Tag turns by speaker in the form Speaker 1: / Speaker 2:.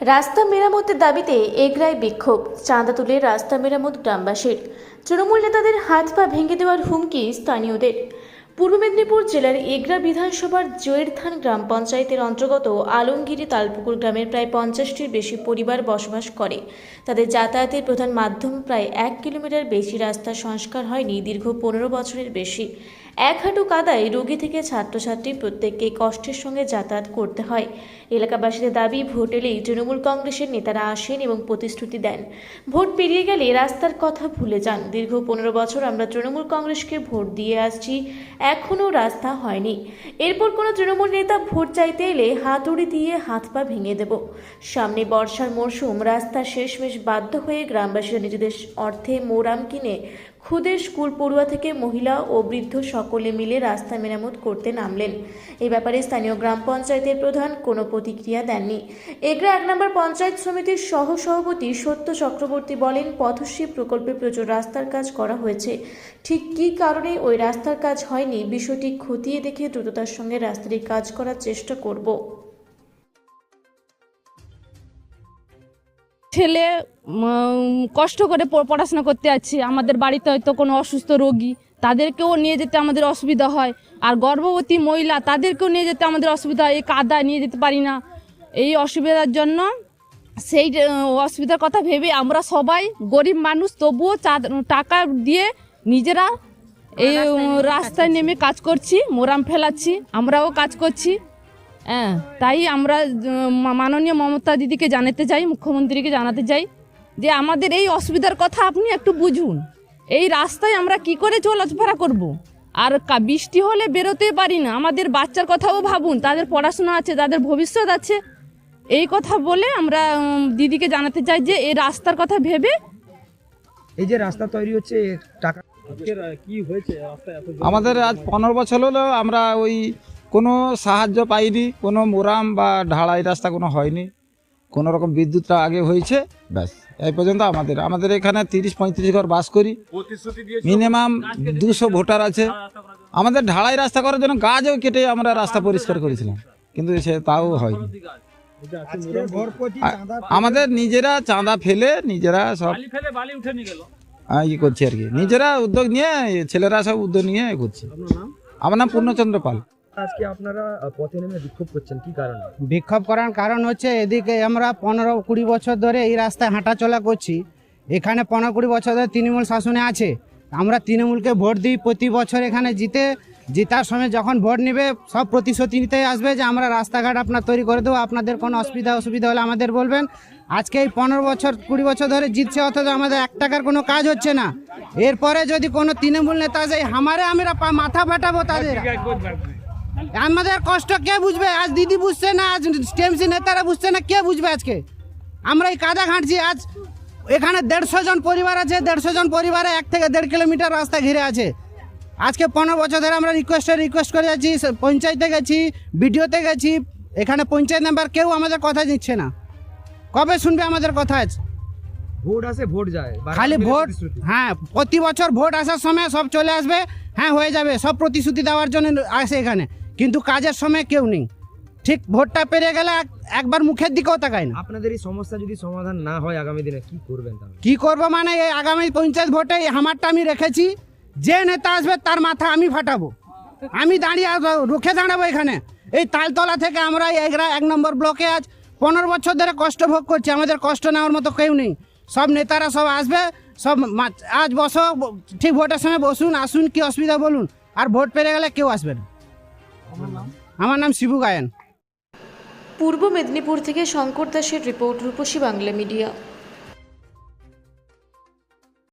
Speaker 1: রাস্তা মেরামতের দাবিতে এগরায় বিক্ষোভ। চাঁদা তুলে রাস্তা মেরামত গ্রামবাসীর। তৃণমূল নেতাদের হাত পা ভেঙে দেওয়ার হুমকি স্থানীয়দের। পূর্ব মেদিনীপুর জেলার এগরা বিধানসভার জয়েরথান গ্রাম পঞ্চায়েতের অন্তর্গত আলমগিরি তালপুকুর গ্রামের প্রায় পঞ্চাশটির বেশি পরিবার বসবাস করে। তাদের যাতায়াতের প্রধান মাধ্যম প্রায় এক কিলোমিটার বেশি রাস্তা সংস্কার হয়নি দীর্ঘ পনেরো বছরের বেশি। এক হাঁটু কাদায় রোগী থেকে ছাত্রছাত্রী প্রত্যেককে কষ্টের সঙ্গে যাতায়াত করতে হয়। এলাকাবাসীদের দাবি, ভোট এলেই তৃণমূল কংগ্রেসের নেতারা আসেন এবং প্রতিশ্রুতি দেন। ভোট পেরিয়ে গেলে রাস্তার কথা ভুলে যান। দীর্ঘ পনেরো বছর আমরা তৃণমূল কংগ্রেসকে ভোট দিয়ে আসছি, এখনও রাস্তা হয়নি। এরপর কোনো তৃণমূল নেতা ভোট চাইতে এলে হাতুড়ি দিয়ে হাত পা ভেঙে দেব। সামনে বর্ষার মরশুম, রাস্তা শেষমেশ বাধ্য হয়ে গ্রামবাসীরা নিজেদের অর্থে মোরাম কিনে খুদে স্কুল পড়ুয়া থেকে মহিলা ও বৃদ্ধ সকলে মিলে রাস্তা মেরামত করতে নামলেন। এই ব্যাপারে স্থানীয় গ্রাম পঞ্চায়েতের প্রধান কোনো প্রতিক্রিয়া দেননি। এগরা এক নম্বর পঞ্চায়েত সমিতির সহ সভাপতি সত্য চক্রবর্তী বলেন, পথশ্রী প্রকল্পে প্রচুর রাস্তার কাজ করা হয়েছে। ঠিক কী কারণে ওই রাস্তার কাজ হয়নি, বিষয়টি খতিয়ে দেখে দ্রুততার সঙ্গে রাস্তাটি কাজ করার চেষ্টা করব।
Speaker 2: ছেলে কষ্ট করে পড়াশোনা করতে যাচ্ছে আমাদের বাড়িতে হয়তো কোনো অসুস্থ রোগী তাদেরকেও নিয়ে যেতে আমাদের অসুবিধা হয়। আর গর্ভবতী মহিলা তাদেরকেও নিয়ে যেতে আমাদের অসুবিধা হয় এই কাদা নিয়ে যেতে পারি না। এই অসুবিধার জন্য সেই অসুবিধার কথা ভেবে আমরা সবাই গরিব মানুষ তবুও টাকা দিয়ে নিজেরা এই রাস্তায় নেমে কাজ করছি মোরাম ফেলাচ্ছি আমরাও কাজ করছি। হ্যাঁ তাই আমরা মাননীয় মমতা দিদিকে জানাতে চাই মুখ্যমন্ত্রীকে জানাতে চাই যে আমাদের এই অসুবিধার কথা আপনি একটু বুঝুন। এই রাস্তায় আমরা কি করে চলাফেরা করব। আর কা- বৃষ্টি হলে বেরোতে পারি না। আমাদের বাচ্চার কথাও ভাবুন তাদের পড়াশোনা আছে তাদের ভবিষ্যৎ আছে। এই কথা বলে আমরা দিদিকে জানাতে চাই যে এই রাস্তার কথা ভেবে
Speaker 3: এই যে রাস্তা তৈরি হচ্ছে টাকা
Speaker 4: আমাদের আজ পনেরো বছর হলো আমরা ওই কোনো সাহায্য পাইনি কোনো মোরাম বা ঢালাই রাস্তা কোনো হয়নি। কোনো রকম বিদ্যুৎটা আগে হয়েছে। ব্যাস। এই পর্যন্ত আমাদের। আমাদের এখানে তিরিশ পঁয়ত্রিশ ঘর বাস করি। মিনিমাম দুশো ভোটার আছে। আমাদের ঢালাই রাস্তা করার জন্য গাছও কেটে আমরা রাস্তা পরিষ্কার করেছিলাম। কিন্তু সে তাও হয়নি। আমাদের নিজেরা চাঁদা ফেলে নিজেরা সব ই করছি আর কি। নিজেরা উদ্যোগ নিয়ে ছেলেরা সব উদ্যোগ নিয়ে এ করছে আমার নাম পূর্ণচন্দ্র পাল।
Speaker 3: আজকে আপনারা পথে নেমে বিক্ষোভ করছেন, কি কারণে?
Speaker 5: বিক্ষোভ করার কারণ হচ্ছে, এদিকে আমরা পনেরো কুড়ি বছর ধরে এই রাস্তায় হাঁটাচলা করছি। এখানে পনেরো কুড়ি বছর ধরে তৃণমূল শাসনে আছে। আমরা তৃণমূলকে ভোট দিই প্রতি বছর এখানে জিতে। জিতার সময় যখন ভোট নেবে, সব প্রতিশ্রুতি নিতে আসবে যে আমরা রাস্তাঘাট আপনার তৈরি করে দেবো, আপনাদের কোনো অসুবিধা অসুবিধা হলে আমাদের বলবেন। আজকে এই পনেরো বছর, কুড়ি বছর ধরে জিতছে, অথচ আমাদের এক টাকার কোনো কাজ হচ্ছে না। এরপরে যদি কোনো তৃণমূল নেতা যায় হামারে আমরা মাথা ফাটাবো তাদের। আমাদের কষ্ট কে বুঝবে? আজ দিদি বুঝছে না আজ টিএমসি নেতারা বুঝছে না কে বুঝবে আজকে? আমরা এই কাদা ঘাঁটছি আজ এখানে দেড়শো জন পরিবার আছে দেড়শো জন পরিবারে এক থেকে দেড় কিলোমিটার রাস্তা ঘিরে আছে। আজকে পনেরো বছর ধরে আমরা রিকোয়েস্টে রিকোয়েস্ট করে যাচ্ছি পঞ্চায়েতে গেছি বিডিওতে গেছি এখানে পঞ্চায়েত মেম্বার কেউ আমাদের কথা দিচ্ছে না। কবে শুনবে আমাদের কথা আজ?
Speaker 3: ভোট আসে ভোট যায়।
Speaker 5: খালি ভোট হ্যাঁ প্রতি বছর ভোট আসার সময় সব চলে আসবে হ্যাঁ হয়ে যাবে। সব প্রতিশ্রুতি দেওয়ার জন্য আসে এখানে। কিন্তু কাজের সময় কেউ নেই। ঠিক ভোটটা পেরে গেলে এক- একবার মুখের দিকেও তাকায় না।
Speaker 3: আপনাদের এই সমস্যা যদি সমাধান না হয় আগামী দিনে কি করবেন
Speaker 5: কি করব মানে এই আগামী পঞ্চায়েত ভোটে এই হামারটা আমি রেখেছি। যে নেতা আসবে তার মাথা আমি ফাটাবো। আমি দাঁড়িয়ে রুখে দাঁড়াবো এখানে। এই তালতলা থেকে আমরা এগরা এক নম্বর ব্লকে আজ পনেরো বছর ধরে কষ্ট ভোগ করছি। আমাদের কষ্ট নেওয়ার মতো কেউ নেই। সব নেতারা সব আসবে সব আজ বসো ঠিক ভোটের সময় বসুন আসুন কি অসুবিধা বলুন। আর ভোট পেরে গেলে কেউ আসবে না। আমার নাম? শিবু গায়ন।
Speaker 1: পূর্ব মেদিনীপুর থেকে শঙ্কর দাসের রিপোর্ট রূপসী বাংলা মিডিয়া।